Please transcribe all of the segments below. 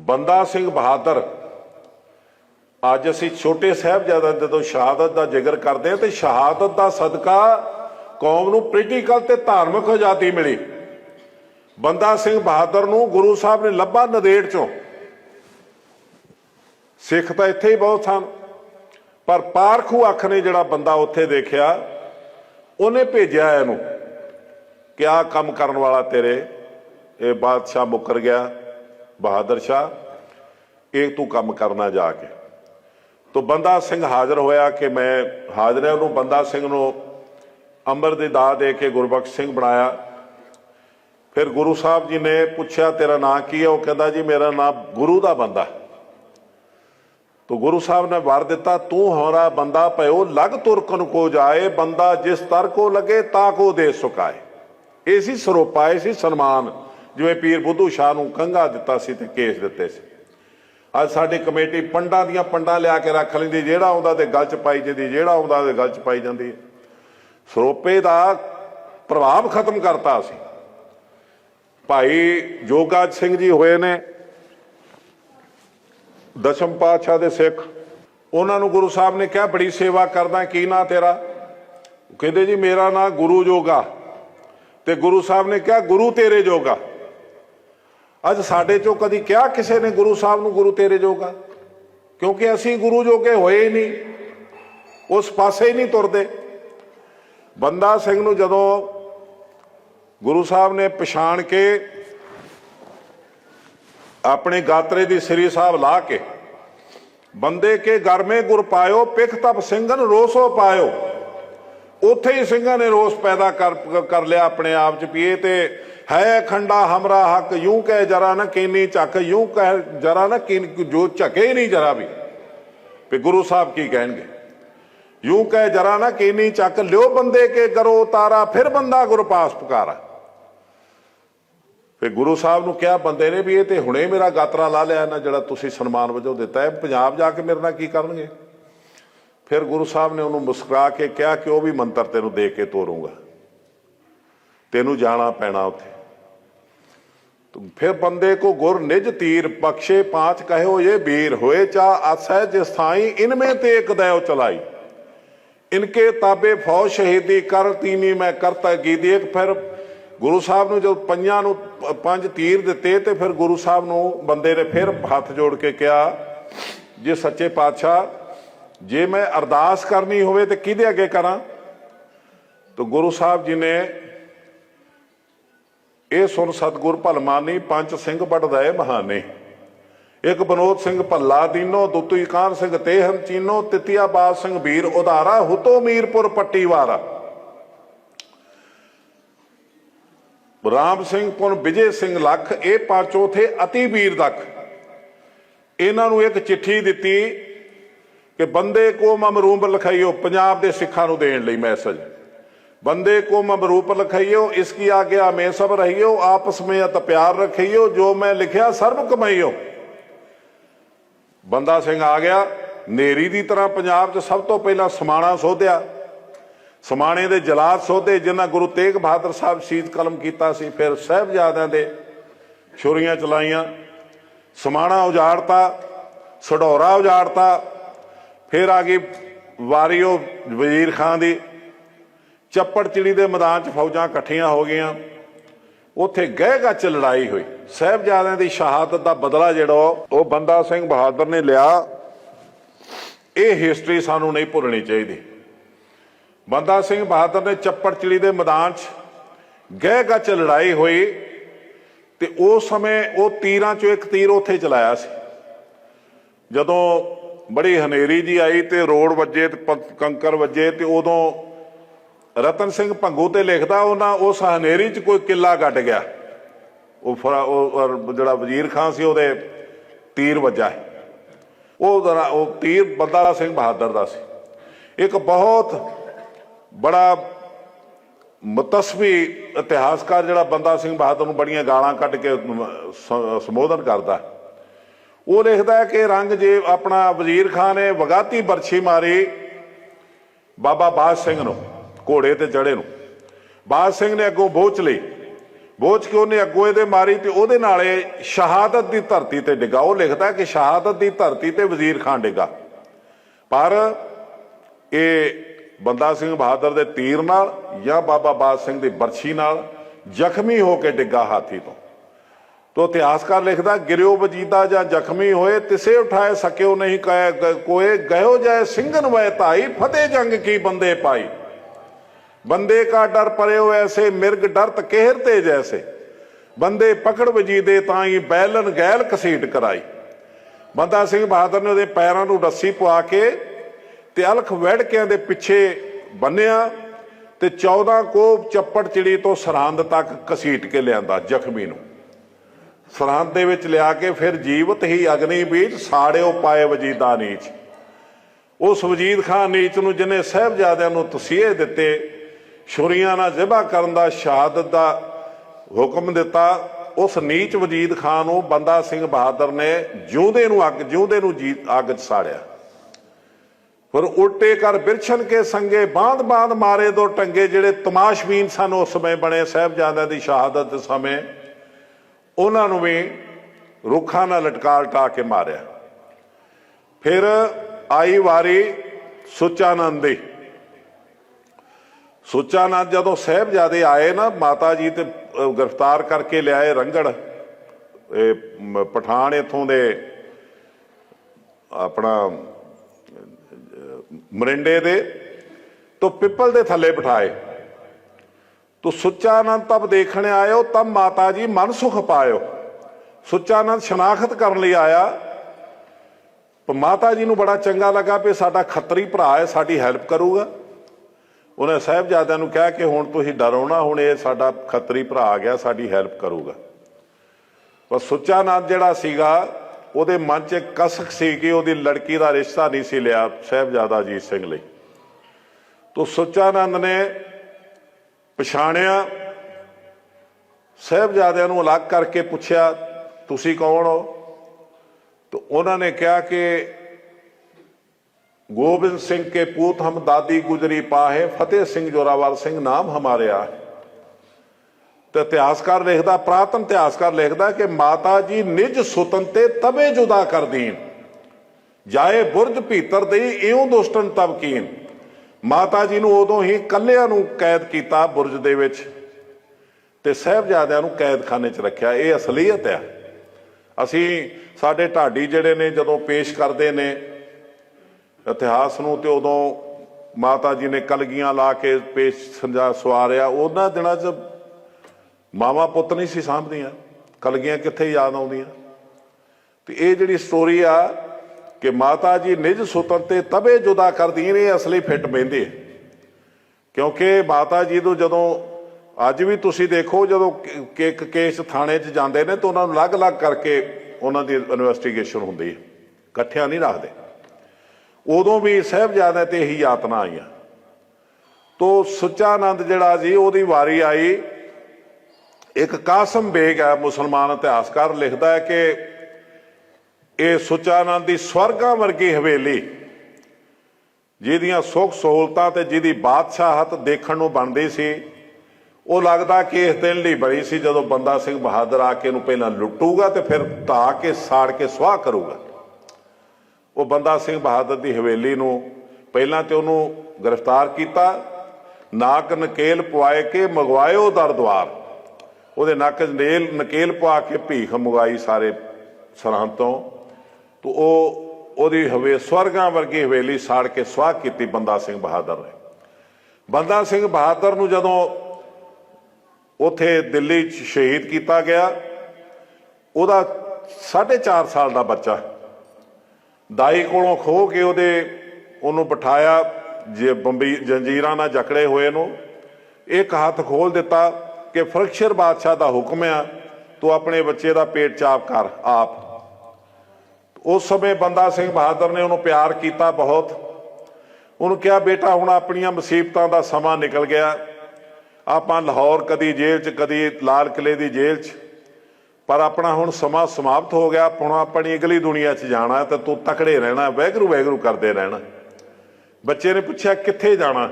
ਬੰਦਾ ਸਿੰਘ ਬਹਾਦਰ, ਅੱਜ ਅਸੀਂ ਛੋਟੇ ਸਾਹਿਬਜ਼ਾਦਾ ਜਦੋਂ ਸ਼ਹਾਦਤ ਦਾ ਜ਼ਿਕਰ ਕਰਦੇ ਹਾਂ ਤੇ ਸ਼ਹਾਦਤ ਦਾ ਸਦਕਾ ਕੌਮ ਨੂੰ ਪੋਲੀਟੀਕਲ ਤੇ ਧਾਰਮਿਕ ਆਜ਼ਾਦੀ ਮਿਲੀ। ਬੰਦਾ ਸਿੰਘ ਬਹਾਦਰ ਨੂੰ ਗੁਰੂ ਸਾਹਿਬ ਨੇ ਲੱਭਾ ਨਦੇੜ ਚੋਂ। ਸਿੱਖ ਤਾਂ ਇੱਥੇ ਹੀ ਬਹੁਤ ਸਨ, ਪਰ ਪਾਰਖੂ ਅੱਖ ਨੇ ਜਿਹੜਾ ਬੰਦਾ ਉੱਥੇ ਦੇਖਿਆ, ਉਹਨੇ ਭੇਜਿਆ ਇਹਨੂੰ ਕਿ ਆਹ ਕੰਮ ਕਰਨ ਵਾਲਾ ਤੇਰੇ, ਇਹ ਬਾਦਸ਼ਾਹ ਮੁੱਕਰ ਗਿਆ। ਬਹਾਦਰ ਸ਼ਾਹ, ਇਹ ਤੂੰ ਕੰਮ ਕਰਨਾ ਜਾ ਕੇ। ਤੋ ਬੰਦਾ ਸਿੰਘ ਹਾਜ਼ਰ ਹੋਇਆ ਕਿ ਮੈਂ ਹਾਜ਼ਰ ਹਾਂ, ਉਹਨੂੰ ਬੰਦਾ ਸਿੰਘ ਨੂੰ ਅੰਮ੍ਰਿਤ ਦੀ ਦਾਤ ਦੇ ਕੇ ਗੁਰਬਖਸ਼ ਸਿੰਘ ਬਣਾਇਆ। ਫਿਰ ਗੁਰੂ ਸਾਹਿਬ ਜੀ ਨੇ ਪੁੱਛਿਆ, ਤੇਰਾ ਨਾਂ ਕੀ ਹੈ? ਉਹ ਕਹਿੰਦਾ, ਜੀ, ਮੇਰਾ ਨਾਂ ਗੁਰੂ ਦਾ ਬੰਦਾ ਤੋ ਗੁਰੂ ਸਾਹਿਬ ਨੇ ਵਰ ਦਿੱਤਾ, ਤੂੰ ਹਮਾਰਾ ਬੰਦਾ ਭਇਓ, ਲਗ ਤੁਰਕਨ ਕੋ ਜਾਏ, ਬੰਦਾ ਜਿਸ ਤਰ ਕੋ ਲਗੇ, ਤਾ ਕੋ ਦੇ ਸੁਕਾਏ। ਇਹ ਸੀ ਸਰੋਪਾ, ਇਹ ਸੀ ਸਨਮਾਨ। ਜਿਵੇਂ ਪੀਰ ਬੁੱਧੂ ਸ਼ਾਹ ਨੂੰ ਕੰਗਾ ਦਿੱਤਾ ਸੀ ਤੇ ਕੇਸ ਦਿੱਤੇ ਸੀ। ਅੱਜ ਸਾਡੀ ਕਮੇਟੀ ਪੰਡਾਂ ਦੀਆਂ ਪੰਡਾਂ ਲਿਆ ਕੇ ਰੱਖ ਲੈਂਦੀ, ਜਿਹੜਾ ਆਉਂਦਾ ਤੇ ਗਲ ਚ ਪਾਈ ਜਾਂਦੀ, ਜਿਹੜਾ ਆਉਂਦਾ ਤੇ ਗਲ ਚ ਪਾਈ ਜਾਂਦੀ ਸਰੋਪੇ ਦਾ ਪ੍ਰਭਾਵ ਖਤਮ ਕਰਤਾ ਸੀ ਭਾਈ ਜੋਗਾਜ ਸਿੰਘ ਜੀ ਹੋਏ ਨੇ, ਦਸ਼ਮ ਪਾਤਸ਼ਾਹ ਦੇ ਸਿੱਖ। ਉਹਨਾਂ ਨੂੰ ਗੁਰੂ ਸਾਹਿਬ ਨੇ ਕਿਹਾ, ਬੜੀ ਸੇਵਾ ਕਰਦਾ, ਕੀ ਨਾਂ ਤੇਰਾ? ਕਹਿੰਦੇ, ਜੀ ਮੇਰਾ ਨਾਂ ਗੁਰੂ ਜੋਗਾ। ਤੇ ਗੁਰੂ ਸਾਹਿਬ ਨੇ ਕਿਹਾ, ਗੁਰੂ ਤੇਰੇ ਜੋਗਾ। ਅੱਜ ਸਾਡੇ ਚੋਂ ਕਦੀ ਕਿਹਾ ਕਿਸੇ ਨੇ ਗੁਰੂ ਸਾਹਿਬ ਨੂੰ ਗੁਰੂ ਤੇਰੇ ਜੋਗਾ? ਕਿਉਂਕਿ ਅਸੀਂ ਗੁਰੂ ਜੋਗੇ ਹੋਏ ਹੀ ਨਹੀਂ। ਉਸ ਪਾਸੇ ਹੀ ਨਹੀਂ ਤੁਰਦੇ। ਬੰਦਾ ਸਿੰਘ ਨੂੰ ਜਦੋਂ ਗੁਰੂ ਸਾਹਿਬ ਨੇ ਪਛਾਣ ਕੇ ਆਪਣੇ ਗਾਤਰੇ ਦੀ ਸ੍ਰੀ ਸਾਹਿਬ ਲਾ ਕੇ, ਬੰਦੇ ਕੇ ਘਰ ਮੇ ਗੁਰ ਪਾਇਓ, ਪਿਖ ਤਪ ਸਿੰਘਨ ਰੋਸੋ ਪਾਇਓ। ਉੱਥੇ ਹੀ ਸਿੰਘਾਂ ਨੇ ਰੋਸ ਪੈਦਾ ਕਰ ਕਰ ਲਿਆ ਆਪਣੇ ਆਪ ਚ ਪੀਏ ਤੇ ਹੈ ਖੰਡਾ ਹਮਰਾ ਹੱਕ, ਯੂੰ ਕਹਿ ਜਰਾ ਨਾ ਕੀਨੀ ਝੱਕ, ਯੂੰ ਕਹਿ ਜਰਾ ਨਾ ਕੀਨ ਜੋ ਝਕੇ ਨਹੀਂ ਜਰਾ ਵੀ। ਵੀ ਗੁਰੂ ਸਾਹਿਬ ਕੀ ਕਹਿਣਗੇ? ਯੂੰ ਕਹਿ ਜਰਾ ਨਾ ਕੀਨੀ ਚੱਕ ਲਿਓ ਬੰਦੇ ਕੇ ਕਰੋ ਤਾਰਾ, ਫਿਰ ਬੰਦਾ ਗੁਰ ਪਾਸ ਪੁਕਾਰਾ। ਫਿਰ ਗੁਰੂ ਸਾਹਿਬ ਨੂੰ ਕਿਹਾ ਬੰਦੇ ਨੇ ਵੀ ਇਹ ਤੇ ਹੁਣੇ ਮੇਰਾ ਗਾਤਰਾ ਲਾ ਲਿਆ ਨਾ ਜਿਹੜਾ ਤੁਸੀਂ ਸਨਮਾਨ ਵਜੋਂ ਦਿੱਤਾ ਹੈ, ਪੰਜਾਬ ਜਾ ਕੇ ਮੇਰੇ ਨਾਲ ਕੀ ਕਰਨਗੇ? ਫਿਰ ਗੁਰੂ ਸਾਹਿਬ ਨੇ ਉਹਨੂੰ ਮੁਸਕਰਾ ਕੇ ਕਿਹਾ ਕਿ ਉਹ ਵੀ ਮੰਤਰ ਤੈਨੂੰ ਦੇ ਕੇ ਤੋਰੂੰਗਾ। ਤੈਨੂੰ ਜਾਣਾ ਪੈਣਾ ਉੱਥੇ। ਤੂੰ ਫਿਰ ਬੰਦੇ ਕੋ ਗੁਰ ਨਿਜ ਤੀਰ ਬਖਸ਼ੇ ਪਾਂਚ ਕਹਿਓ ਇਹ ਵੀਰ ਹੋਏ ਚਾ ਆਸੈ ਜਿਸ ਥਾਈ ਇਨਮੇ ਤੇ ਇਨਕੇ ਤਾਬੇ ਫੌਜ ਸ਼ਹੀਦੀ ਕਰ ਤੀਨੀ ਮੈਂ ਕਰਤਾ ਕੀ ਦੇਖ ਫਿਰ ਗੁਰੂ ਸਾਹਿਬ ਨੂੰ ਜਦ ਪੰਜਾਂ ਨੂੰ ਪੰਜ ਤੀਰ ਦਿੱਤੇ ਤੇ ਫਿਰ ਗੁਰੂ ਸਾਹਿਬ ਨੂੰ ਬੰਦੇ ਨੇ ਫਿਰ ਹੱਥ ਜੋੜ ਕੇ ਕਿਹਾ, ਜੇ ਸੱਚੇ ਪਾਤਸ਼ਾਹ, ਜੇ ਮੈਂ ਅਰਦਾਸ ਕਰਨੀ ਹੋਵੇ ਤੇ ਕਿਹਦੇ ਅੱਗੇ ਕਰਾਂ? ਤਾਂ ਗੁਰੂ ਸਾਹਿਬ ਜੀ ਨੇ ਇਹ ਸੁਣ ਸਤਗੁਰ ਭਲਮਾਨੀ ਪੰਜ ਸਿੰਘ ਵੱਡਦਾਏ ਮਹਾਨੇ। ਇੱਕ ਬਨੋਦ ਸਿੰਘ ਭੱਲਾ ਦੀਨੋ, ਦੁੱਤੂ ਕਾਂ ਸਿੰਘ ਤੇਹਨ ਚੀਨੋ, ਤਿਤਿਆ ਬਾਦ ਸਿੰਘ ਵੀਰ ਉਧਾਰਾ, ਹੁਤੋ ਮੀਰਪੁਰ ਪੱਟੀ ਰਾਮ ਸਿੰਘ ਪੁਨ, ਵਿਜੇ ਸਿੰਘ ਲੱਖ, ਇਹ ਪੰਜ ਚੌਥੇ ਅਤੀ ਵੀਰ ਦਖ ਇਹਨਾਂ ਨੂੰ ਇੱਕ ਚਿੱਠੀ ਦਿੱਤੀ ਕਿ ਬੰਦੇ ਕੋ ਮਮਰੂਮ ਲਿਖਾਈਓ, ਪੰਜਾਬ ਦੇ ਸਿੱਖਾਂ ਨੂੰ ਦੇਣ ਲਈ ਮੈਸੇਜ। बंदे को मबरूप लखाइयो इसकी आज्ञा में सब रहियो आपस में अत प्यार रखियो जो मैं लिखिया ਸਰਬ ਕਮਾਈਓ। ਬੰਦਾ ਸਿੰਘ ਆ ਗਿਆ, ਨੇਰੀ ਦੀ ਤਰ੍ਹਾਂ ਪੰਜਾਬ 'ਚ ਸਭ ਤੋਂ ਪਹਿਲਾਂ ਸਮਾਣਾ ਸੋਧਿਆ। ਸਮਾਣੇ ਦੇ ਜਲਾਦ ਸੋਧੇ, ਜਿਨ੍ਹਾਂ ਗੁਰੂ ਤੇਗ ਬਹਾਦਰ ਸਾਹਿਬ ਸ਼ਹੀਦ ਕਲਮ ਕੀਤਾ ਸੀ, ਫਿਰ ਸਹਿਬਜ਼ਾਦਿਆਂ ਦੇ ਛੁਰੀਆਂ ਚਲਾਈਆਂ। ਸਮਾਣਾ ਉਜਾੜਤਾ ਸਡੌਰਾ ਉਜਾੜਤਾ, ਫਿਰ ਆ ਗਈ ਵਾਰੀ ਉਹ ਵਜ਼ੀਰ ਖਾਨ ਦੀ। ਚੱਪੜ ਚਿੜੀ ਦੇ ਮੈਦਾਨ 'ਚ ਫੌਜਾਂ ਇਕੱਠੀਆਂ ਹੋ ਗਈਆਂ। ਉੱਥੇ ਗਹਿ ਗੱਚ ਲੜਾਈ ਹੋਈ। ਸਾਹਿਬਜ਼ਾਦਿਆਂ ਦੀ ਸ਼ਹਾਦਤ ਦਾ ਬਦਲਾ ਜਿਹੜਾ ਉਹ ਬੰਦਾ ਸਿੰਘ ਬਹਾਦਰ ਨੇ ਲਿਆ। ਇਹ ਹਿਸਟਰੀ ਸਾਨੂੰ ਨਹੀਂ ਭੁੱਲਣੀ ਚਾਹੀਦੀ। ਬੰਦਾ ਸਿੰਘ ਬਹਾਦਰ ਨੇ ਚੱਪੜ ਚਿੜੀ ਦੇ ਮੈਦਾਨ 'ਚ ਗਹਿ ਗੱਚ ਲੜਾਈ ਹੋਈ ਤੇ ਉਸ ਸਮੇਂ ਉਹ ਤੀਰਾਂ 'ਚੋਂ ਇੱਕ ਤੀਰ ਉੱਥੇ ਚਲਾਇਆ ਸੀ। ਜਦੋਂ ਬੜੀ ਹਨੇਰੀ ਜੀ ਆਈ ਤੇ ਰੋਡ ਵੱਜੇ ਤੇ ਕੰਕਰ ਵੱਜੇ ਤੇ ਉਦੋਂ ਰਤਨ ਸਿੰਘ ਭੰਗੂ ਤੇ ਲਿਖਦਾ ਉਹਨਾਂ ਉਸ ਹਨੇਰੀ 'ਚ ਕੋਈ ਕਿੱਲਾ ਗੱਡ ਗਿਆ। ਉਹ ਫਰਾ- ਉਹ ਜਿਹੜਾ ਵਜ਼ੀਰ ਖਾਨ ਸੀ, ਉਹਦੇ ਤੀਰ ਵੱਜਾ ਉਹ ਉਹ ਤੀਰ ਬੰਦਾ ਸਿੰਘ ਬਹਾਦਰ ਦਾ ਸੀ। ਇੱਕ ਬਹੁਤ ਬੜਾ ਮੁਤਸਵੀ ਇਤਿਹਾਸਕਾਰ ਜਿਹੜਾ ਬੰਦਾ ਸਿੰਘ ਬਹਾਦਰ ਨੂੰ ਬੜੀਆਂ ਗਾਲਾਂ ਕੱਢ ਕੇ ਸੰਬੋਧਨ ਕਰਦਾ। ਉਹ ਲਿਖਦਾ ਹੈ ਕਿ ਰੰਗ ਜੇ ਆਪਣਾ ਵਜ਼ੀਰ ਖਾਨ ਨੇ ਵਗਾਤੀ ਬਰਛੀ ਮਾਰੀ ਬਾਬਾ ਬਾਜ ਸਿੰਘ ਨੂੰ। ਘੋੜੇ ਤੇ ਚੜੇ ਨੂੰ। ਬਾਜ ਸਿੰਘ ਨੇ ਅੱਗੋਂ ਬੋਚ ਲਈ। ਬੋਝ ਕੇ ਉਹਨੇ ਅੱਗੋਂ ਇਹਦੇ ਮਾਰੀ ਤੇ ਉਹਦੇ ਨਾਲ ਇਹ ਸ਼ਹਾਦਤ ਦੀ ਧਰਤੀ ਤੇ ਡਿੱਗਾ। ਉਹ ਲਿਖਦਾ ਕਿ ਸ਼ਹਾਦਤ ਦੀ ਧਰਤੀ ਤੇ ਵਜ਼ੀਰ ਖਾਨ ਡਿੱਗਾ। ਪਰ ਇਹ ਬੰਦਾ ਸਿੰਘ ਬਹਾਦਰ ਦੇ ਤੀਰ ਨਾਲ ਜਾਂ ਬਾਬਾ ਬਾਦ ਸਿੰਘ ਦੀ ਬਰਛੀ ਨਾਲ ਜ਼ਖਮੀ ਹੋ ਕੇ ਡਿੱਗਾ ਹਾਥੀ ਤੋਂ। ਤੋ ਇਤਿਹਾਸਕਾਰ ਲਿਖਦਾ, ਗਿਰਿਓ ਵਜੀਦਾ ਜਾਂ ਜ਼ਖਮੀ ਹੋਏ, ਤਿਸੇ ਉਠਾਏ, ਸਕਿਓ ਨਹੀਂ ਕੋਏ ਗਇਓ ਜਾਏ, ਸਿੰਘਨ ਵੈ ਧਾਈ, ਫਤਿਹ ਜੰਗ ਕੀ ਬੰਦੇ ਪਾਈ। ਬੰਦੇ ਕਾ ਡਰ ਪਰਿਓ ਐਸੇ, ਮਿਰਗ ਡਰਤ ਕਹਿਰ ਤੇ ਜੈਸੇ। ਬੰਦੇ ਪਕੜ ਵਜੀਦੇ ਤਾਂ ਹੀ ਬੈਲਨ ਗੈਲ ਕਸੀਟ ਕਰਾਈ। ਬੰਦਾ ਸਿੰਘ ਬਹਾਦਰ ਨੇ ਉਹਦੇ ਪੈਰਾਂ ਨੂੰ ਰੱਸੀ ਪਵਾ ਕੇ ਤੇ ਅਲਖ ਵੜਕਿਆਂ ਦੇ ਪਿੱਛੇ ਬੰਨਿਆ ਤੇ 14 ਕੋਪ ਚੱਪੜ ਚਿੜੀ ਤੋਂ ਸਰਹੰਦ ਤੱਕ ਕਸੀਟ ਕੇ ਲਿਆਂਦਾ ਜ਼ਖਮੀ ਨੂੰ। ਸਰਹੰਦ ਦੇ ਵਿੱਚ ਲਿਆ ਕੇ ਫਿਰ ਜੀਵਤ ਹੀ ਅਗਨੀ ਬੀਜ ਸਾੜਿਓ ਪਾਏ ਵਜੀਦਾ ਨੀਚ। ਉਸ ਵਜੀਦ ਖਾਨ ਨੀਚ ਨੂੰ ਜਿਹਨੇ ਸਹਿਬਜ਼ਾਦਿਆਂ ਨੂੰ ਤਸੀਹੇ ਦਿੱਤੇ ਛੁਰੀਆਂ ਨਾਲ ਜ਼ਿਬਾ ਕਰਨ ਦਾ ਸ਼ਹਾਦਤ ਦਾ ਹੁਕਮ ਦਿੱਤਾ। ਉਸ ਨੀਚ ਵਜੀਦ ਖਾਨ ਨੂੰ ਬੰਦਾ ਸਿੰਘ ਬਹਾਦਰ ਨੇ ਜਿਉਂਦੇ ਨੂੰ ਅੱਗ, ਜਿਉਂਦੇ ਨੂੰ ਜੀ ਅੱਗ ਸਾੜਿਆ। ਫਿਰ ਉਲਟੇ ਕਰ ਬਿਰਛਨ ਕੇ ਸੰਗੇ ਬਾਂਧ ਬਾਂਧ ਮਾਰੇ ਦੋ ਟੰਗੇ ਜਿਹੜੇ ਤਮਾਸ਼ਬੀਨ ਸਨ ਉਸ ਸਮੇਂ ਬਣੇ, ਸਹਿਬਜ਼ਾਦਿਆਂ ਦੀ ਸ਼ਹਾਦਤ ਦੇ ਸਮੇਂ। ਉਹਨਾਂ ਨੂੰ ਵੀ ਰੁੱਖਾਂ ਨਾਲ ਲਟਕਾ ਲਟਾ ਕੇ ਮਾਰਿਆ। ਫਿਰ ਆਈ ਵਾਰੀ ਸੁਚਾਨੰਦ ਦੀ ਸੁਚਾਨੰਦ ਜਦੋਂ ਸਾਹਿਬਜ਼ਾਦੇ ਆਏ ਨਾ, ਮਾਤਾ ਜੀ ਤੇ ਗ੍ਰਿਫਤਾਰ ਕਰਕੇ ਲਿਆਏ ਰੰਗੜ। ਇਹ ਪਠਾਨ ਇਥੋਂ ਦੇ ਆਪਣਾ ਮਰਿੰਡੇ ਦੇ ਤੋਂ ਪਿੱਪਲ ਦੇ ਥੱਲੇ ਬਿਠਾਏ। ਤੋ ਸੁੱਚਾਨੰਦ ਤਬ ਦੇਖਣ ਆਇਓ ਤਬ ਮਾਤਾ ਜੀ ਮਨ ਸੁਖ ਪਾਇਓ। ਸੁੱਚਾਨੰਦ ਸ਼ਨਾਖਤ ਕਰਨ ਲਈ ਆਇਆ। ਮਾਤਾ ਜੀ ਨੂੰ ਬੜਾ ਚੰਗਾ ਲੱਗਾ ਵੀ ਸਾਡਾ ਖੱਤਰੀ ਭਰਾ ਹੈ, ਸਾਡੀ ਹੈਲਪ ਕਰੂਗਾ। ਉਹਨੇ ਸਾਹਿਬਜ਼ਾਦਿਆਂ ਨੂੰ ਕਿਹਾ ਕਿ ਹੁਣ ਤੁਸੀਂ ਡਰੋ ਹੁਣ ਇਹ ਸਾਡਾ ਖੱਤਰੀ ਭਰਾ ਆ ਗਿਆ, ਸਾਡੀ ਹੈਲਪ ਕਰੂਗਾ। ਪਰ ਸੁੱਚਾਨੰਦ ਜਿਹੜਾ ਸੀਗਾ, ਉਹਦੇ ਮਨ 'ਚ ਕਸਕ ਸੀ ਕਿ ਉਹਦੀ ਲੜਕੀ ਦਾ ਰਿਸ਼ਤਾ ਨਹੀਂ ਸੀ ਲਿਆ ਸਾਹਿਬਜ਼ਾਦਾ ਅਜੀਤ ਸਿੰਘ ਲਈ। ਤੋ ਸੁੱਚਾਨੰਦ ਨੇ ਪਛਾਣਿਆ, ਸਾਹਿਬਜ਼ਾਦਿਆਂ ਨੂੰ ਅਲੱਗ ਕਰਕੇ ਪੁੱਛਿਆ, ਤੁਸੀਂ ਕੌਣ ਹੋ? ਤਾਂ ਉਹਨਾਂ ਨੇ ਕਿਹਾ ਕਿ ਗੋਬਿੰਦ ਸਿੰਘ ਕੇ ਪੂਤ ਹਮ ਦਾਦੀ ਗੁਜਰੀ ਪਾਹੇ, ਫਤਿਹ ਸਿੰਘ ਜੋਰਾਵਰ ਸਿੰਘ ਨਾਮ ਹਮਾਰਿਆ ਤੇ ਇਤਿਹਾਸਕਾਰ ਲਿਖਦਾ, ਪ੍ਰਾਤਨ ਇਤਿਹਾਸਕਾਰ ਲਿਖਦਾ ਕਿ ਮਾਤਾ ਜੀ ਨਿਜ ਸੁਤਨ ਤਬੇ ਜੁਦਾ ਕਰ ਦੀਨ ਜਾਏ ਬੁਰਜ ਭੀਤਰ ਦੇ ਇਉਂ ਦੁਸ਼ਟਨ ਤਬਕੀਨ ਮਾਤਾ ਜੀ ਨੂੰ ਉਦੋਂ ਹੀ ਕੱਲਿਆਂ ਨੂੰ ਕੈਦ ਕੀਤਾ ਬੁਰਜ ਦੇ ਵਿੱਚ। ਤੇ ਸਹਿਬਜ਼ਾਦਿਆਂ ਨੂੰ ਕੈਦਖਾਨੇ 'ਚ ਰੱਖਿਆ। ਇਹ ਅਸਲੀਅਤ ਹੈ। ਅਸੀਂ ਸਾਡੇ ਢਾਡੀ ਜਿਹੜੇ ਨੇ ਜਦੋਂ ਪੇਸ਼ ਕਰਦੇ ਨੇ ਇਤਿਹਾਸ ਨੂੰ ਤੇ ਉਦੋਂ ਮਾਤਾ ਜੀ ਨੇ ਕਲਗੀਆਂ ਲਾ ਕੇ ਪੇਸ਼ ਸੰਜਾ ਸਵਾਰਿਆ, ਉਹਨਾਂ ਦਿਨਾਂ 'ਚ ਮਾਵਾ ਪੁੱਤ ਨਹੀਂ ਸੀ ਸਾਂਭਦੀਆਂ, ਕਲਗੀਆਂ ਕਿੱਥੇ ਯਾਦ ਆਉਂਦੀਆਂ? ਤੇ ਇਹ ਜਿਹੜੀ ਸਟੋਰੀ ਆ ਕਿ ਮਾਤਾ ਜੀ ਨਿਜ ਸੁਤਨ ਤੇ ਤਬੇ ਜੁਦਾ ਕਰਦੀਆਂ ਨੇ ਅਸਲੀ ਫਿੱਟ ਬਹਿੰਦੇ ਕਿਉਂਕਿ ਮਾਤਾ ਜੀ ਨੂੰ ਜਦੋਂ ਅੱਜ ਵੀ ਤੁਸੀਂ ਦੇਖੋ, ਜਦੋਂ ਕ- ਕੇਸ ਥਾਣੇ 'ਚ ਜਾਂਦੇ ਨੇ, ਤਾਂ ਉਹਨਾਂ ਨੂੰ ਅਲੱਗ-ਅਲੱਗ ਕਰਕੇ ਉਹਨਾਂ ਦੀ ਇਨਵੈਸਟੀਗੇਸ਼ਨ ਹੁੰਦੀ ਹੈ ਇਕੱਠਿਆਂ ਨਹੀਂ ਰੱਖਦੇ। ਉਦੋਂ ਵੀ ਸਾਹਿਬਜ਼ਾਦਾ ਤੇ ਇਹੀ ਯਾਤਨਾ ਆਈਆਂ। ਤੋ ਸੁੱਚਾਨੰਦ ਜਿਹੜਾ ਜੀ ਉਹਦੀ ਵਾਰੀ ਆਈ। ਇੱਕ ਕਾਸਮ ਬੇਗ ਹੈ, ਮੁਸਲਮਾਨ ਇਤਿਹਾਸਕਾਰ, ਲਿਖਦਾ ਹੈ ਕਿ ਇਹ ਸੁੱਚਾਨੰਦ ਦੀ ਸਵਰਗਾਂ ਵਰਗੀ ਹਵੇਲੀ, ਜਿਹਦੀਆਂ ਸੁੱਖ ਸਹੂਲਤਾਂ ਤੇ ਜਿਹਦੀ ਬਾਦਸ਼ਾਹਤ ਦੇਖਣ ਨੂੰ ਬਣਦੀ ਸੀ, ਉਹ ਲੱਗਦਾ ਕਿ ਇਸ ਦਿਨ ਲਈ ਬਣੀ ਸੀ ਜਦੋਂ ਬੰਦਾ ਸਿੰਘ ਬਹਾਦਰ ਆ ਕੇ ਇਹਨੂੰ ਪਹਿਲਾਂ ਲੁੱਟੂਗਾ ਤੇ ਫਿਰ ਢਾ ਕੇ ਸਾੜ ਕੇ ਸੁਆਹ ਕਰੂਗਾ। ਉਹ ਬੰਦਾ ਸਿੰਘ ਬਹਾਦਰ ਦੀ ਹਵੇਲੀ ਨੂੰ ਪਹਿਲਾਂ ਤੇ ਉਹਨੂੰ ਗ੍ਰਿਫਤਾਰ ਕੀਤਾ, ਨਾਕ ਨਕੇਲ ਪਵਾਏ ਕੇ ਮੰਗਵਾਇਓ ਦਰ ਦਵਾਰ। ਉਹਦੇ ਨੱਕ ਨੇਲ ਨਕੇਲ ਪਵਾ ਕੇ ਭੀਖ ਮੰਗਾਈ ਸਾਰੇ ਸਰਹੰਦ ਤੋਂ। ਤੋ ਉਹ ਉਹਦੀ ਹਵੇ ਸਵਰਗਾਂ ਵਰਗੀ ਹਵੇਲੀ ਸਾੜ ਕੇ ਸਵਾਹ ਕੀਤੀ ਬੰਦਾ ਸਿੰਘ ਬਹਾਦਰ ਨੇ। ਬੰਦਾ ਸਿੰਘ ਬਹਾਦਰ ਨੂੰ ਜਦੋਂ ਉਥੇ ਦਿੱਲੀ 'ਚ ਸ਼ਹੀਦ ਕੀਤਾ ਗਿਆ, ਉਹਦਾ 4.5 ਸਾਲ ਦਾ ਬੱਚਾ। ਦਾਈ ਕੋਲੋਂ ਖੋ ਕੇ ਉਹਦੇ ਉਹਨੂੰ ਬਿਠਾਇਆ, ਜੇ ਬੰਬੀ ਜੰਜੀਰਾਂ ਨਾਲ ਜਕੜੇ ਹੋਏ ਨੂੰ। ਇੱਕ ਹੱਥ ਖੋਲ ਦਿੱਤਾ ਕਿ ਫਰਕਸ਼ਰ ਬਾਦਸ਼ਾਹ ਦਾ ਹੁਕਮ ਆ, ਤੂੰ ਆਪਣੇ ਬੱਚੇ ਦਾ ਪੇਟ ਚਾਪ ਕਰ, ਆਪ। ਉਸ ਸਮੇਂ ਬੰਦਾ ਸਿੰਘ ਬਹਾਦਰ ਨੇ ਉਹਨੂੰ ਪਿਆਰ ਕੀਤਾ ਬਹੁਤ। ਉਹਨੂੰ ਕਿਹਾ, ਬੇਟਾ, ਹੁਣ ਆਪਣੀਆਂ ਮੁਸੀਬਤਾਂ ਦਾ ਸਮਾਂ ਨਿਕਲ ਗਿਆ। ਆਪਾਂ ਲਾਹੌਰ ਕਦੀ ਜੇਲ੍ਹ 'ਚ, ਕਦੀ ਲਾਲ ਕਿਲੇ ਦੀ ਜੇਲ੍ਹ 'ਚ। ਪਰ ਆਪਣਾ ਹੁਣ ਸਮਾਂ ਸਮਾਪਤ ਹੋ ਗਿਆ, ਹੁਣ ਆਪਣੀ ਅਗਲੀ ਦੁਨੀਆ 'ਚ ਜਾਣਾ ਤੇ ਤੂੰ ਤਕੜੇ ਰਹਿਣਾ ਵੈਗਰੂ ਵੈਗਰੂ ਕਰਦੇ ਰਹਿਣਾ। ਬੱਚੇ ਨੇ ਪੁੱਛਿਆ, ਕਿੱਥੇ ਜਾਣਾ?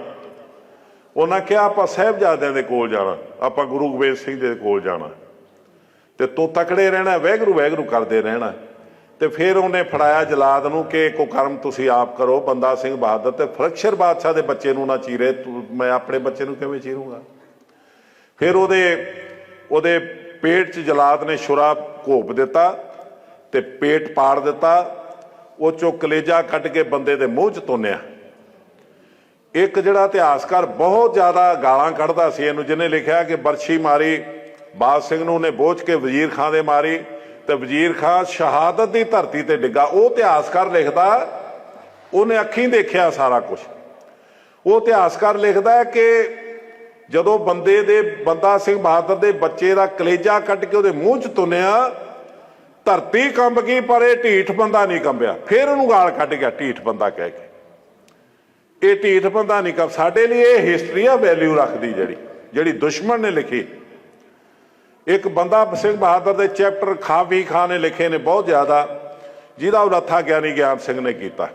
ਉਹਨਾਂ ਕਿਹਾ, ਆਪਾਂ ਸਾਹਿਬਜ਼ਾਦਿਆਂ ਦੇ ਕੋਲ ਜਾਣਾ, ਆਪਾਂ ਗੁਰੂ ਗੋਬਿੰਦ ਸਿੰਘ ਦੇ ਕੋਲ ਜਾਣਾ। ਤੇ ਤੂੰ ਤਕੜੇ ਰਹਿਣਾ ਵੈਗਰੂ ਵੈਗਰੂ ਕਰਦੇ ਰਹਿਣਾ। ਤੇ ਫਿਰ ਉਹਨੇ ਫੜਾਇਆ ਜਲਾਦ ਨੂੰ ਕਿ ਕੋ ਕਰਮ ਤੁਸੀਂ ਆਪ ਕਰੋ, ਬੰਦਾ ਸਿੰਘ ਬਹਾਦਰ ਤੇ ਫਰਕਸ਼ਰ ਬਾਦਸ਼ਾਹ ਦੇ ਬੱਚੇ ਨੂੰ ਨਾ ਚੀਰੇ ਮੈਂ ਆਪਣੇ ਬੱਚੇ ਨੂੰ ਕਿਵੇਂ ਚੀਰੂੰਗਾ? ਫਿਰ ਉਹਦੇ ਉਹਦੇ ਪੇਟ 'ਚ ਜਲਾਦ ਨੇ ਸ਼ੁਰਾ ਘੋਪ ਦਿੱਤਾ ਤੇ ਪੇਟ ਪਾੜ ਦਿੱਤਾ, ਉਹ ਚੋਂ ਕਲੇਜਾ ਕੱਢ ਕੇ ਬੰਦੇ ਦੇ ਮੂੰਹ 'ਚ ਤੋਨਿਆ। ਇੱਕ ਜਿਹੜਾ ਇਤਿਹਾਸਕਾਰ ਬਹੁਤ ਜ਼ਿਆਦਾ ਗਾਲਾਂ ਕੱਢਦਾ ਸੀ, ਇਹਨੂੰ ਜਿਹਨੇ ਲਿਖਿਆ ਕਿ ਬਰਸੀ ਮਾਰੀ, ਬਾਦ ਸਿੰਘ ਨੂੰ ਨੇ ਬੋਝ ਕੇ ਵਜ਼ੀਰ ਖਾਂ ਦੇ ਮਾਰੀ ਤੇ ਵਜ਼ੀਰ ਖਾਂ ਸ਼ਹਾਦਤ ਦੀ ਧਰਤੀ ਤੇ ਡਿੱਗਾ। ਉਹ ਇਤਿਹਾਸਕਾਰ ਲਿਖਦਾ, ਉਹਨੇ ਅੱਖੀਂ ਦੇਖਿਆ ਸਾਰਾ ਕੁਝ ਉਹ ਇਤਿਹਾਸਕਾਰ ਲਿਖਦਾ ਕਿ ਜਦੋਂ ਬੰਦੇ ਦੇ, ਬੰਦਾ ਸਿੰਘ ਬਹਾਦਰ ਦੇ ਬੱਚੇ ਦਾ ਕਲੇਜਾ ਕੱਢ ਕੇ ਉਹਦੇ ਮੂੰਹ 'ਚ ਤੁੰਨਿਆ ਧਰਤੀ ਕੰਬ ਗਈ, ਪਰ ਇਹ ਢੀਠ ਬੰਦਾ ਨਹੀਂ ਕੰਬਿਆ। ਫਿਰ ਉਹਨੂੰ ਗਾਲ ਕੱਢ ਗਿਆ, ਢੀਠ ਬੰਦਾ ਕਹਿ ਕੇ। ਇਹ ਢੀਠ ਬੰਦਾ ਨਹੀਂ ਕੰਬ, ਸਾਡੇ ਲਈ ਇਹ ਹਿਸਟਰੀ ਆ ਵੈਲਿਊ ਰੱਖਦੀ ਜਿਹੜੀ ਜਿਹੜੀ ਦੁਸ਼ਮਣ ਨੇ ਲਿਖੀ। ਇੱਕ ਬੰਦਾ ਸਿੰਘ ਬਹਾਦਰ ਦੇ ਚੈਪਟਰ ਖਾਵੀ ਖਾਨ ਨੇ ਲਿਖੇ ਨੇ ਬਹੁਤ ਜ਼ਿਆਦਾ, ਜਿਹਦਾ ਉਲੱਥਾ ਗਿਆਨੀ ਗਿਆਨ ਸਿੰਘ ਨੇ ਕੀਤਾ।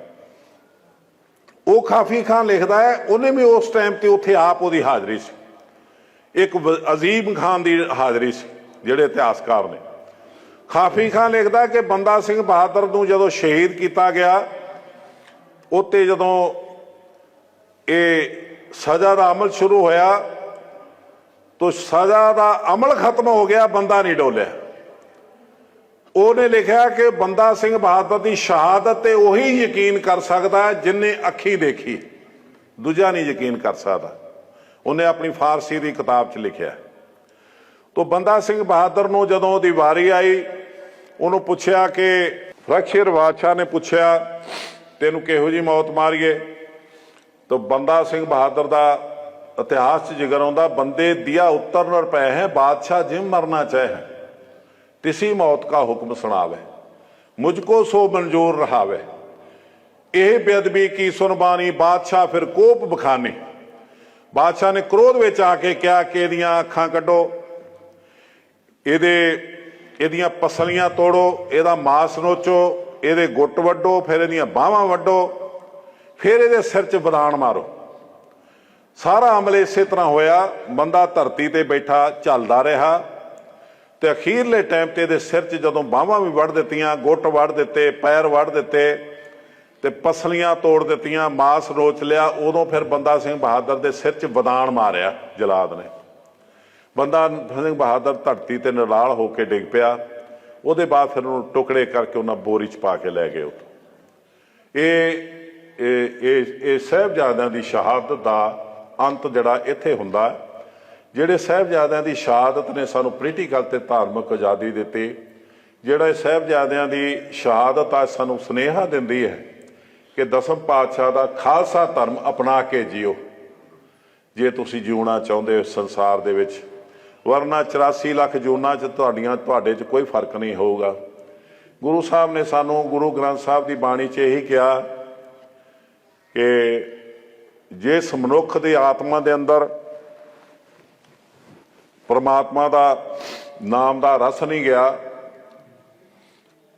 ਉਹ ਖਾਫੀ ਖਾਨ ਲਿਖਦਾ ਹੈ, ਉਹਨੇ ਵੀ ਉਸ ਟਾਈਮ ਤੇ ਉੱਥੇ ਆਪ ਉਹਦੀ ਹਾਜ਼ਰੀ ਸੀ। ਇੱਕ ਵ- ਅਜ਼ੀਮ ਖਾਨ ਦੀ ਹਾਜ਼ਰੀ ਸੀ, ਜਿਹੜੇ ਇਤਿਹਾਸਕਾਰ ਨੇ। ਖਾਫੀ ਖਾਨ ਲਿਖਦਾ ਕਿ ਬੰਦਾ ਸਿੰਘ ਬਹਾਦਰ ਨੂੰ ਜਦੋਂ ਸ਼ਹੀਦ ਕੀਤਾ ਗਿਆ, ਉੱਤੇ ਜਦੋਂ ਇਹ ਸਜ਼ਾ ਦਾ ਅਮਲ ਸ਼ੁਰੂ ਹੋਇਆ, ਤਾਂ ਸਜ਼ਾ ਦਾ ਅਮਲ ਖਤਮ ਹੋ ਗਿਆ, ਬੰਦਾ ਨਹੀਂ ਡੋਲਿਆ। ਉਹਨੇ ਲਿਖਿਆ ਕਿ ਬੰਦਾ ਸਿੰਘ ਬਹਾਦਰ ਦੀ ਸ਼ਹਾਦਤ ਤੇ ਉਹੀ ਯਕੀਨ ਕਰ ਸਕਦਾ ਹੈ ਜਿਨੇ ਅੱਖੀ ਦੇਖੀ। ਦੂਜਾ ਨਹੀਂ ਯਕੀਨ ਕਰ ਸਕਦਾ। ਉਹਨੇ ਆਪਣੀ ਫਾਰਸੀ ਦੀ ਕਿਤਾਬ 'ਚ ਲਿਖਿਆ। ਤੋ ਬੰਦਾ ਸਿੰਘ ਬਹਾਦਰ ਨੂੰ ਜਦੋਂ ਉਹਦੀ ਵਾਰੀ ਆਈ, ਉਹਨੂੰ ਪੁੱਛਿਆ ਕਿ ਫਰਕਸ਼ਰ ਬਾਦਸ਼ਾਹ ਨੇ ਪੁੱਛਿਆ, ਤੈਨੂੰ ਕਿਹੋ ਜੀ ਮੌਤ ਮਾਰੀਏ? ਤੋ ਬੰਦਾ ਸਿੰਘ ਬਹਾਦਰ ਦਾ ਇਤਿਹਾਸ 'ਚ ਜਿਗਰ ਆਉਂਦਾ, ਬੰਦੇ ਦਿਆ ਉੱਤਰ ਨਰ ਪਏ ਹੈ, ਬਾਦਸ਼ਾਹ ਜਿਮ ਮਰਨਾ ਚਾਹੇ ਤਿਸੀ ਮੌਤ ਕਾ ਹੁਕਮ ਸੁਣਾਵੇ, ਮੁਝ ਕੋ ਸੋ ਮਨਜ਼ੂਰ ਰਹਾਵੇ। ਇਹ ਬੇਅਦਬੀ ਕੀ ਸੁਨਬਾਨੀ ਬਾਦਸ਼ਾਹ ਫਿਰ ਕੋਪ ਬਖਾਨੇ। ਬਾਦਸ਼ਾਹ ਨੇ ਕ੍ਰੋਧ ਵਿੱਚ ਆ ਕੇ ਕਿਹਾ ਕਿ ਇਹਦੀਆਂ ਅੱਖਾਂ ਕੱਢੋ, ਇਹਦੇ, ਇਹਦੀਆਂ ਪਸਲੀਆਂ ਤੋੜੋ, ਇਹਦਾ ਮਾਸ ਨੋਚੋ, ਇਹਦੇ ਗੁੱਟ ਵੱਢੋ, ਫਿਰ ਇਹਦੀਆਂ ਬਾਹਾਂ ਵੱਢੋ, ਫਿਰ ਇਹਦੇ ਸਿਰ 'ਚ ਬਦਾਨ ਮਾਰੋ। ਸਾਰਾ ਅਮਲ ਇਸੇ ਤਰ੍ਹਾਂ ਹੋਇਆ, ਬੰਦਾ ਧਰਤੀ ਤੇ ਬੈਠਾ ਚੱਲਦਾ ਰਿਹਾ ਤੇ ਅਖੀਰਲੇ ਟਾਈਮ ਤੇ ਇਹਦੇ ਸਿਰ 'ਚ ਜਦੋਂ ਬਾਹਾਂ ਵੀ ਵੱਢ ਦਿੱਤੀਆਂ, ਗੁੱਟ ਵੱਢ ਦਿੱਤੇ, ਪੈਰ ਵੱਢ ਦਿੱਤੇ ਤੇ ਪਸਲੀਆਂ ਤੋੜ ਦਿੱਤੀਆਂ, ਮਾਸ ਰੋਚ ਲਿਆ, ਉਦੋਂ ਫਿਰ ਬੰਦਾ ਸਿੰਘ ਬਹਾਦਰ ਦੇ ਸਿਰ 'ਚ ਬਦਾਨ ਮਾਰਿਆ ਜਲਾਦ ਨੇ। ਬੰਦਾ ਸਿੰਘ ਬਹਾਦਰ ਧਰਤੀ ਤੇ ਨਿਰਾਲ ਹੋ ਕੇ ਡਿੱਗ ਪਿਆ, ਉਹਦੇ ਬਾਅਦ ਫਿਰ ਉਹਨੂੰ ਟੁਕੜੇ ਕਰਕੇ ਉਹਨਾਂ ਬੋਰੀ 'ਚ ਪਾ ਕੇ ਲੈ ਗਏ ਉੱਥੋਂ। ਇਹ ਇਹ ਇਹ ਇਹ ਸਾਹਿਬਜ਼ਾਦਿਆਂ ਦੀ ਸ਼ਹਾਦਤ ਦਾ ਅੰਤ ਜਿਹੜਾ ਇੱਥੇ ਹੁੰਦਾ ਜਿਹੜੇ ਸਾਹਿਬਜ਼ਾਦਿਆਂ ਦੀ ਸ਼ਹਾਦਤ ਨੇ ਸਾਨੂੰ ਪੋਲੀਟੀਕਲ ਤੇ ਧਾਰਮਿਕ ਆਜ਼ਾਦੀ ਦਿੱਤੀ, ਜਿਹੜਾ ਇਹ ਸਾਹਿਬਜ਼ਾਦਿਆਂ ਦੀ ਸ਼ਹਾਦਤ ਆ ਸਾਨੂੰ ਸੁਨੇਹਾ ਦਿੰਦੀ ਹੈ ਕਿ ਦਸਮ ਪਾਤਸ਼ਾਹ ਦਾ ਖਾਲਸਾ ਧਰਮ ਅਪਣਾ ਕੇ ਜਿਓ। ਜੇ ਤੁਸੀਂ ਜਿਉਣਾ ਚਾਹੁੰਦੇ ਹੋ ਸੰਸਾਰ ਦੇ ਵਿੱਚ, ਵਰਨਾ 84 ਲੱਖ ਜੂਨਾਂ 'ਚ ਤੁਹਾਡੀਆਂ, ਤੁਹਾਡੇ 'ਚ ਕੋਈ ਫ਼ਰਕ ਨਹੀਂ ਹੋਊਗਾ। ਗੁਰੂ ਸਾਹਿਬ ਨੇ ਸਾਨੂੰ, ਗੁਰੂ ਗ੍ਰੰਥ ਸਾਹਿਬ ਦੀ ਬਾਣੀ 'ਚ ਇਹੀ ਕਿਹਾ ਕਿ ਜਿਸ ਮਨੁੱਖ ਦੀ ਆਤਮਾ ਦੇ ਅੰਦਰ ਪਰਮਾਤਮਾ ਦਾ ਨਾਮ ਦਾ ਰਸ ਨਹੀਂ ਗਿਆ,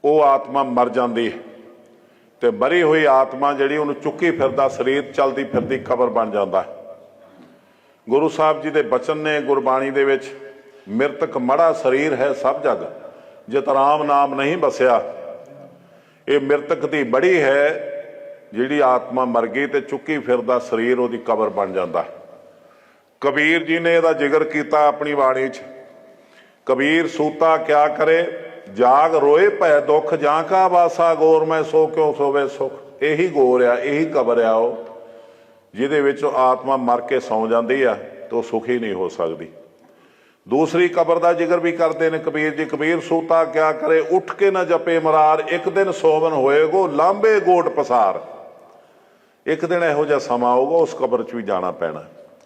ਉਹ ਆਤਮਾ ਮਰ ਜਾਂਦੀ ਹੈ। ਤੇ ਮਰੀ ਹੋਈ ਆਤਮਾ ਜਿਹੜੀ ਉਹਨੂੰ ਚੁੱਕੀ ਫਿਰਦਾ, ਸਰੀਰ ਚਲਦੀ ਫਿਰਦੀ ਕਬਰ ਬਣ ਜਾਂਦਾ ਹੈ। ਗੁਰੂ ਸਾਹਿਬ ਜੀ ਦੇ ਬਚਨ ਨੇ ਗੁਰਬਾਣੀ ਦੇ ਵਿੱਚ, ਮਿਰਤਕ ਮੜਾ ਸਰੀਰ ਹੈ ਸਭ ਜਗ, ਜਿਤ ਰਾਮ ਨਾਮ ਨਹੀਂ ਬਸਿਆ। ਇਹ ਮਿਰਤਕ ਦੀ ਬੜੀ ਹੈ, ਜਿਹੜੀ ਆਤਮਾ ਮਰ ਗਈ ਤੇ ਚੁੱਕੀ ਫਿਰਦਾ, ਸਰੀਰ ਉਹਦੀ ਕਬਰ ਬਣ ਜਾਂਦਾ ਕਬੀਰ ਜੀ ਨੇ ਇਹਦਾ ਜ਼ਿਕਰ ਕੀਤਾ ਆਪਣੀ ਬਾਣੀ 'ਚ। ਕਬੀਰ ਸੂਤਾ ਕਿਆ ਕਰੇ ਜਾਗ ਰੋਏ ਭੈ ਦੁੱਖ, ਜਾਂ ਕਾ ਵਾਸਾ ਗੋਰ, ਮੈਂ ਸੋ ਕਿਉ ਸੋਵੇ ਸੁਖ। ਇਹੀ ਗੋਰ ਆ, ਇਹੀ ਕਬਰ ਆ ਉਹ, ਜਿਹਦੇ ਵਿੱਚ ਆਤਮਾ ਮਰ ਕੇ ਸੌ ਜਾਂਦੀ ਆ ਤੇ ਉਹ ਸੁਖੀ ਨਹੀਂ ਹੋ ਸਕਦੀ। ਦੂਸਰੀ ਕਬਰ ਦਾ ਜ਼ਿਕਰ ਵੀ ਕਰਦੇ ਨੇ ਕਬੀਰ ਜੀ, ਕਬੀਰ ਸੂਤਾ ਕਿਆ ਕਰੇ, ਉੱਠ ਕੇ ਨਾ ਜਪੇ ਮਰਾਰ, ਇੱਕ ਦਿਨ ਸੋਵਨ ਹੋਏਗੋ, ਲਾਂਬੇ ਗੋਟ ਪਸਾਰ। ਇੱਕ ਦਿਨ ਇਹੋ ਜਿਹਾ ਸਮਾਂ ਆਊਗਾ, ਉਸ ਕਬਰ 'ਚ ਵੀ ਜਾਣਾ ਪੈਣਾ।